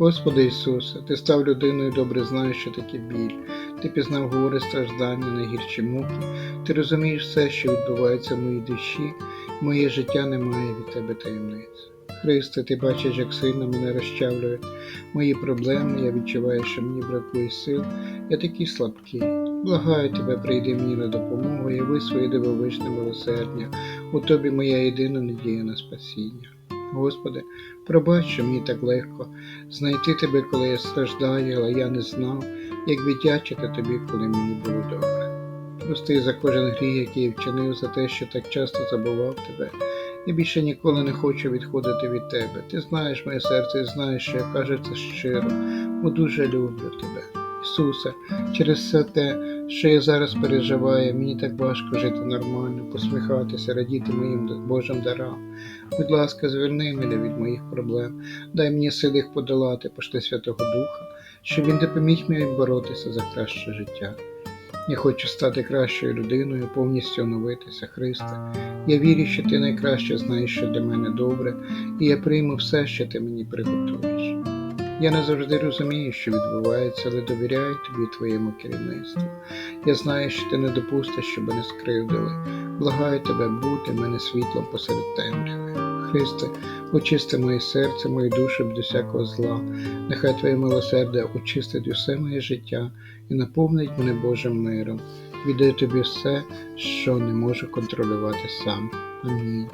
Господи Ісусе, Ти став людиною добре знаєш, що таке біль. Ти пізнав горе страждання, найгірші муки. Ти розумієш все, що відбувається в моїй душі, моє життя не має від тебе таємниць. Христе, ти бачиш, як сильно мене розчавлюють мої проблеми, я відчуваю, що мені бракує сил, я такий слабкий. Благаю тебе, прийди мені на допомогу, яви своє дивовижне милосердя. У тобі моя єдина надія на спасіння. Господи, пробач, що мені так легко знайти тебе, коли я страждаю, але я не знав, як віддячити тобі, коли мені було добре. Прости за кожен гріх, який вчинив, за те, що так часто забував тебе. Я більше ніколи не хочу відходити від тебе. Ти знаєш моє серце і знаєш, що я кажу це щиро, бо дуже люблю тебе. Ісусе, через все те, що я зараз переживаю, мені так важко жити нормально, посміхатися, радіти моїм Божим дарам. Будь ласка, зверни мене від моїх проблем, дай мені сили їх подолати, пошли Святого Духа, щоб він допоміг мені боротися за краще життя. Я хочу стати кращою людиною, повністю оновитися, Христе. Я вірю, що ти найкраще знаєш, що для мене добре, і я прийму все, що ти мені приготуєш. Я не завжди розумію, що відбувається, але довіряю тобі твоєму керівництву. Я знаю, що ти не допустиш, щоб мене скривдили. Благаю тебе бути мене світлом посеред темряви. Христе, очисти моє серце, мою душу від усякого зла. Нехай Твоє милосердя очистить усе моє життя і наповнить мене Божим миром. Віддаю тобі все, що не можу контролювати сам. Амінь.